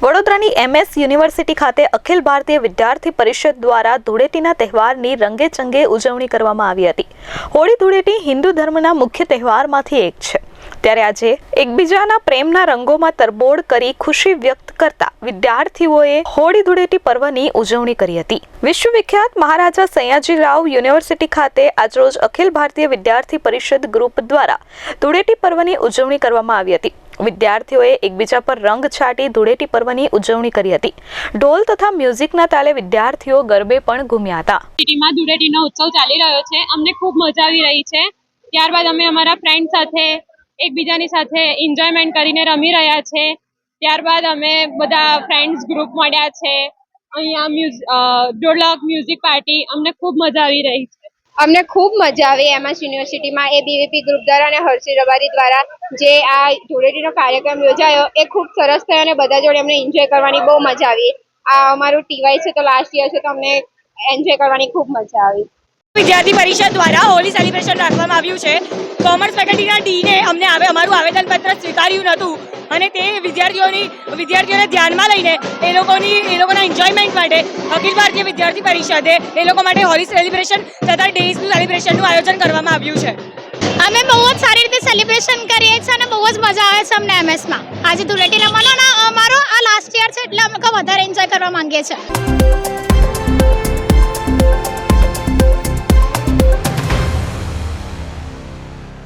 વડોદરાની MS university ખાતે અખિલ ભારતીય વિદ્યાર્થી પરિષદ દ્વારા ધૂળેટીના તહેવારની રંગેચંગે ઉજવણી કરવામાં આવી હતી. હોળી ધૂળેટી હિન્દુ ધર્મના મુખ્ય તહેવારમાંથી એક છે. ત્યારે આજે એકબીજાના પ્રેમના રંગોમાં તરબોળ કરી ખુશી વ્યક્ત કરતા વિદ્યાર્થીઓએ હોળી ધૂળેટી પર્વની ઉજવણી કરી હતી. વિશ્વવિખ્યાત મહારાજા સયાજીરાવ યુનિવર્સિટી ખાતે આજરોજ અખિલ ભારતીય વિદ્યાર્થી પરિષદ ગ્રુપ દ્વારા ધૂળેટી પર્વની ઉજવણી કરવામાં આવી હતી. વિદ્યાર્થીઓએ એકબીજા પર રંગ છાંટી ધૂળેટી પર્વની ઉજવણી કરી હતી. ઢોલ તથા મ્યુઝિકના તાલે વિદ્યાર્થીઓ ગરબે પણ ઘૂમ્યા હતા. સિટીમાં ધૂળેટીનો ઉત્સવ ચાલી રહ્યો છે. અમને ખૂબ મજા આવી રહી છે. ત્યારબાદ અમે અમારા ફ્રેન્ડ સાથે એકબીજાની સાથે એન્જોયમેન્ટ કરીને રમી રહ્યા છે. ત્યારબાદ અમે બધા ફ્રેન્ડ્સ ગ્રુપ મળ્યા છે. અહીંયા મ્યુઝ ડોલક મ્યુઝિક પાર્ટી અમને ખૂબ મજા આવી રહી છે. અમને ખૂબ મજા આવી એમએસ યુનિવર્સિટીમાં એ બીવીપી ગ્રુપ દ્વારા અને હર્ષી રબારી દ્વારા જે આ ધૂળેટીનો કાર્યક્રમ યોજાયો, એ ખૂબ સરસ થયો અને બધા જોડે અમને એન્જોય કરવાની બહુ મજા આવી. આ અમારું ટીવાય છે તો લાસ્ટ યર છે તો અમને એન્જોય કરવાની ખૂબ મજા આવી. વિદ્યાર્થી પરિષદ દ્વારા હોલી સેલિબ્રેશન રાખવામાં આવ્યું છે. કોમર્સ ફેકલ્ટીના ડીને અમને આવે અમારું આવેદનપત્ર સ્વીકાર્યું નહોતું અને તે વિદ્યાર્થીઓની વિદ્યાર્થીઓને ધ્યાનમાં લઈને એ લોકોની એ લોકોના એન્જોયમેન્ટ માટે અખિલ ભારતીય વિદ્યાર્થી પરિષદે એ લોકો માટે હોલી સેલિબ્રેશન તથા ડેઝનું સેલિબ્રેશનનું આયોજન કરવામાં આવ્યું છે. અમે બહુ જ સારી રીતે સેલિબ્રેશન કરીએ છીએ અને બહુ જ મજા આવે છે અમને એમએસમાં. આજે ધૂળેટી રમવાનો અમારો આ લાસ્ટ યર છે એટલે અમે વધારે એન્જોય કરવા માંગીએ છીએ.